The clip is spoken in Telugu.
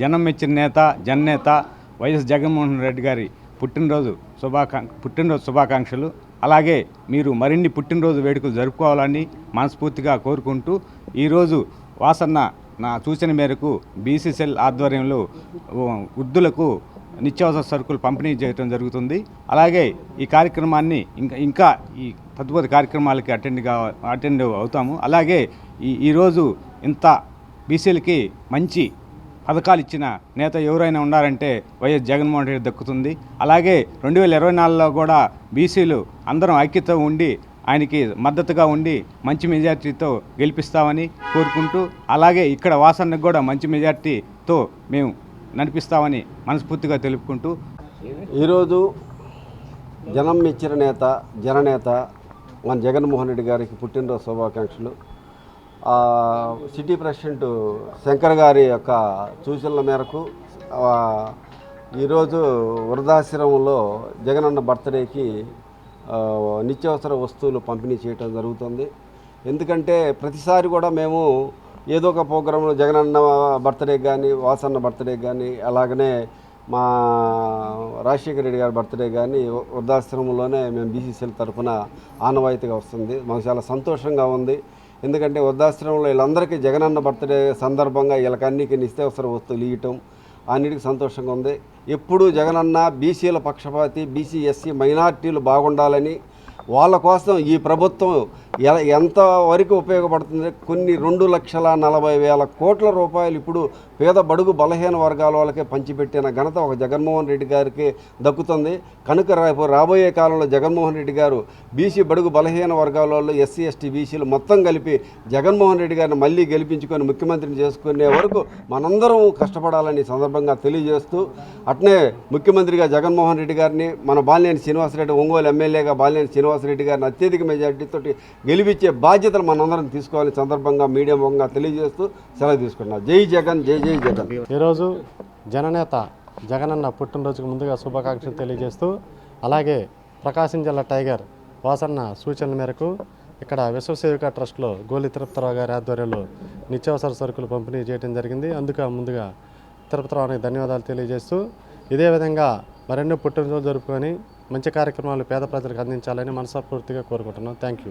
జనం మెచ్చిన నేత జననేత వైఎస్ జగన్మోహన్ రెడ్డి గారి పుట్టినరోజు శుభాకాంక్ష పుట్టినరోజు శుభాకాంక్షలు. అలాగే మీరు మరిన్ని పుట్టినరోజు వేడుకలు జరుపుకోవాలని మనస్ఫూర్తిగా కోరుకుంటూ ఈరోజు వాసన్న నా సూచన మేరకు బీసీసీఎల్ ఆధ్వర్యంలో వృద్ధులకు నిత్యావసర సరుకులు పంపిణీ చేయడం జరుగుతుంది. అలాగే ఈ కార్యక్రమాన్ని ఇంకా ఇంకా ఈ తదుపరి కార్యక్రమాలకి అటెండ్ కా అటెండ్ అవుతాము. అలాగే ఈ ఈరోజు ఇంత బీసీలకి మంచి పథకాలు ఇచ్చిన నేత ఎవరైనా ఉన్నారంటే వైఎస్ జగన్మోహన్ రెడ్డి దక్కుతుంది. అలాగే రెండు వేల ఇరవై నాలుగులో కూడా బీసీలు అందరం ఐక్యత ఉండి ఆయనకి మద్దతుగా ఉండి మంచి మెజార్టీతో గెలిపిస్తామని కోరుకుంటూ అలాగే ఇక్కడ వాసన్నకు కూడా మంచి మెజార్టీతో మేము నడిపిస్తామని మనస్ఫూర్తిగా తెలుపుకుంటూ. ఈరోజు జనం మెచ్చిన నేత జననేత మన జగన్మోహన్ రెడ్డి గారికి పుట్టినరోజు శుభాకాంక్షలు. సిటీ ప్రెసిడెంట్ శంకర్ గారి యొక్క సూచనల మేరకు ఈరోజు వృద్ధాశ్రమంలో జగనన్న బర్త్డేకి నిత్యావసర వస్తువులు పంపిణీ చేయటం జరుగుతుంది. ఎందుకంటే ప్రతిసారి కూడా మేము ఏదో ఒక ప్రోగ్రాంలో జగనన్న బర్త్డే కానీ వాసన్న బర్త్డే కానీ అలాగనే మా రాజశేఖర రెడ్డి గారి బర్త్డే కానీ వృద్ధాశ్రమంలోనే మేము బీసీసీఎల్ తరఫున ఆనవాయితీగా వస్తుంది. మాకు చాలా సంతోషంగా ఉంది. ఎందుకంటే వృద్ధాశ్రమంలో వీళ్ళందరికీ జగనన్న బర్త్డే సందర్భంగా వీళ్ళకన్నీకి అన్నికి నిత్యావసర వస్తువులు ఇవ్వటం అన్నిటికీ సంతోషంగా ఉంది. ఎప్పుడు జగనన్న బీసీల పక్షపాతి బీసీ ఎస్సీ మైనార్టీలు బాగుండాలని వాళ్ళ కోసం ఈ ప్రభుత్వం ఎలా ఎంత వరకు ఉపయోగపడుతుంది? కొన్ని రెండు లక్షల నలభై వేల కోట్ల రూపాయలు ఇప్పుడు పేద బడుగు బలహీన వర్గాల వాళ్ళకే పంచిపెట్టిన ఘనత ఒక జగన్మోహన్ రెడ్డి గారికి దక్కుతుంది. కనుక రేపు రాబోయే కాలంలో జగన్మోహన్ రెడ్డి గారు బీసీ బడుగు బలహీన వర్గాల వాళ్ళు ఎస్సీ ఎస్టీ బీసీలు మొత్తం కలిపి జగన్మోహన్ రెడ్డి గారిని మళ్ళీ గెలిపించుకొని ముఖ్యమంత్రిని చేసుకునే వరకు మనందరం కష్టపడాలని సందర్భంగా తెలియజేస్తూ అట్నే ముఖ్యమంత్రిగా జగన్మోహన్ రెడ్డి గారిని మన బాలినేని శ్రీనివాసరెడ్డి ఒంగోలు ఎమ్మెల్యేగా బాలినేని శ్రీనివాసరెడ్డి గారిని అత్యధిక మెజార్టీతో గెలిపించే బాధ్యతలు మనందరం తీసుకోవాలి. సందర్భంగా మీడియా ముఖంగా తెలియజేస్తూ సెలవు తీసుకుంటున్నాం జై జగన్ జై జై జగన్. ఈరోజు జననేత జగనన్న పుట్టినరోజుకు ముందుగా శుభాకాంక్షలు తెలియజేస్తూ అలాగే ప్రకాశం జిల్లా టైగర్ వాసన్న సూచనల మేరకు ఇక్కడ విశ్వసేవిక ట్రస్ట్లో గోలి తిరుపతిరావు గారి ఆధ్వర్యంలో నిత్యావసర సరుకులు పంపిణీ చేయడం జరిగింది. అందుకు ముందుగా తిరుపతిరావునికి ధన్యవాదాలు తెలియజేస్తూ ఇదే విధంగా మరెన్నో పుట్టినరోజు జరుపుకొని మంచి కార్యక్రమాలు పేద ప్రజలకు అందించాలని మనస్ఫూర్తిగా కోరుకుంటున్నాం. Thank you